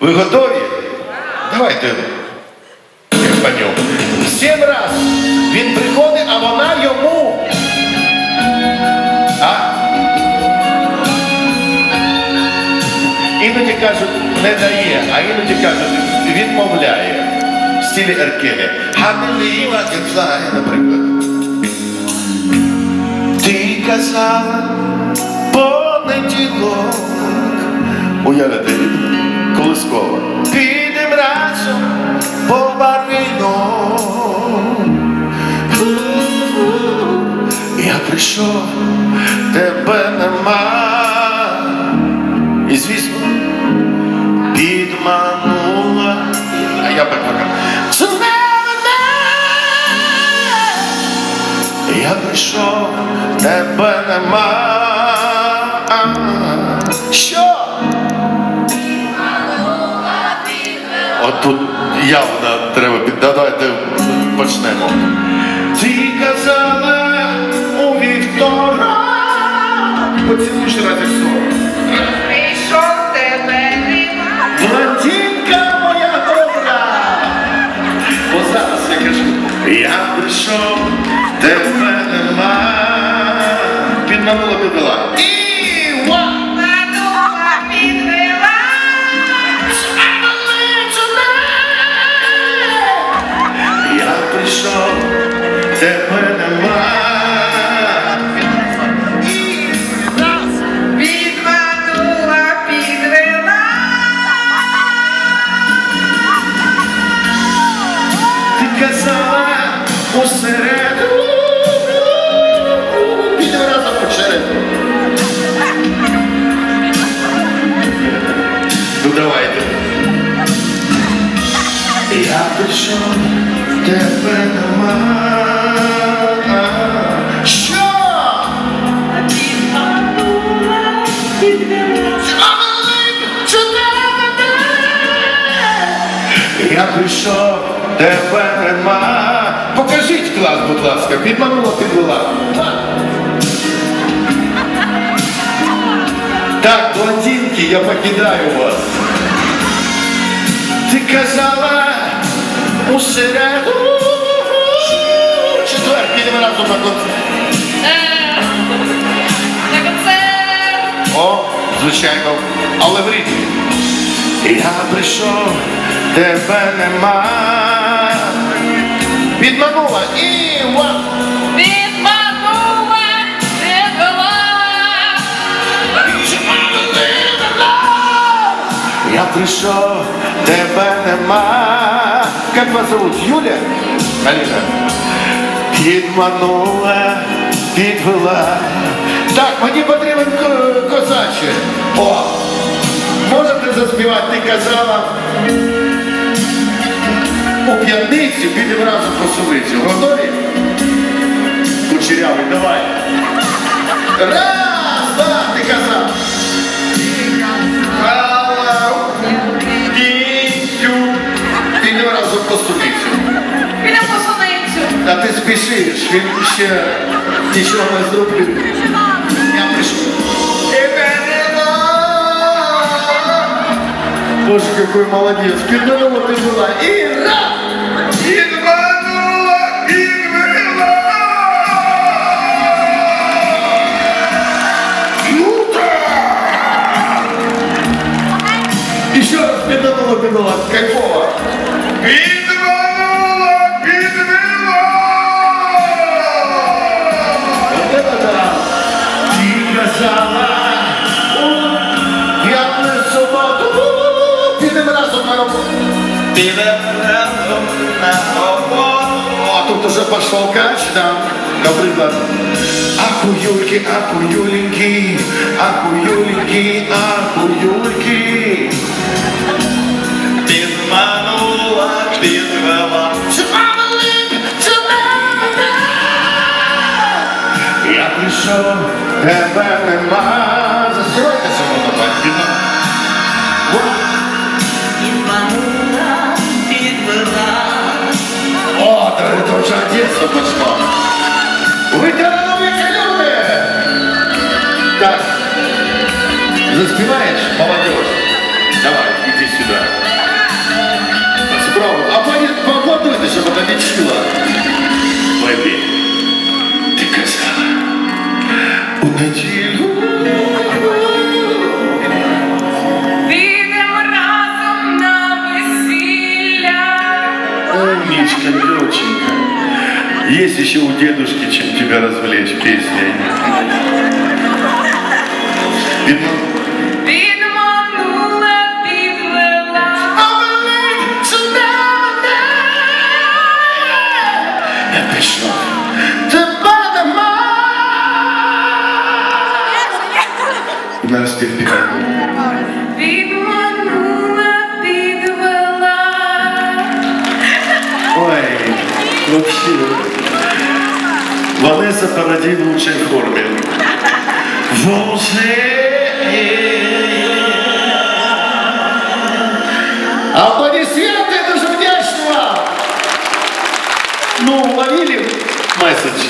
Ви готові? Давайте. Сім раз. Він приходить, а вона йому. А? Іноді кажуть, не дає, а іноді кажуть, відмовляє. В стилі Еркелі. Ханеліва Гензай, наприклад. Ти казала понеділок. Уявляєте, колискова. Підем разом по барвіно. Я прийшов, тебе нема. І звісно, підманула. А я беквока. Я прийшов, тебе нема. Що? Тут явно треба під... Да, Давайте почнемо. Ти казала у вівторок. Поцілуй ще раз як слово. Прийшов тебе нема. Блондинка моя добра. Бо зараз я кажу, я прийшов, тебе нема. Підманула підвела. Тебе нема. Що? Я прийшов, тебе нема. Покажіть клас, будь ласка, підманула, підвела. Так, блондинки, я покидаю вас. Ти казала у середу. Четвер, підемо разом на концерт. На концерт. О, звичайно, але в ритмі. Я прийшов, тебе нема. Підманула і ва. Підманула, підвела. Я прийшов, тебе нема. Как вас зовут? Юля? Аліна? Підманула, підвела. Так, мені потрібен ко- козаче. О! Можете заспівати, ти казала. У п'ятницю підемо разом по сулицю. Готові? Кучерявий, давай. Раз, два, ти казав. Ти спішиш, він ще нічого не зробив. Я прийшов. Боже, какой молодец. Підманула, підвела. І раз. Підманула, підвела. Круто! Еще раз. Кайфово. Підманула, На. А тут уже пошел кач, да, наприклад. Ах, у Юльки, ах, у Юленьки, ах, у Юленьки, ах, у Юльки. Підманула, підвела. Я прийшов, тебе нема. Заспівайте цьому на Талановитые люди! Так, заспеваешь, Есть еще у дедушки, чем тебя развлечь. Видно? Ванесса Параді в лучшей форме. Аплодисменты, это же вам. Ну, ловили месседж?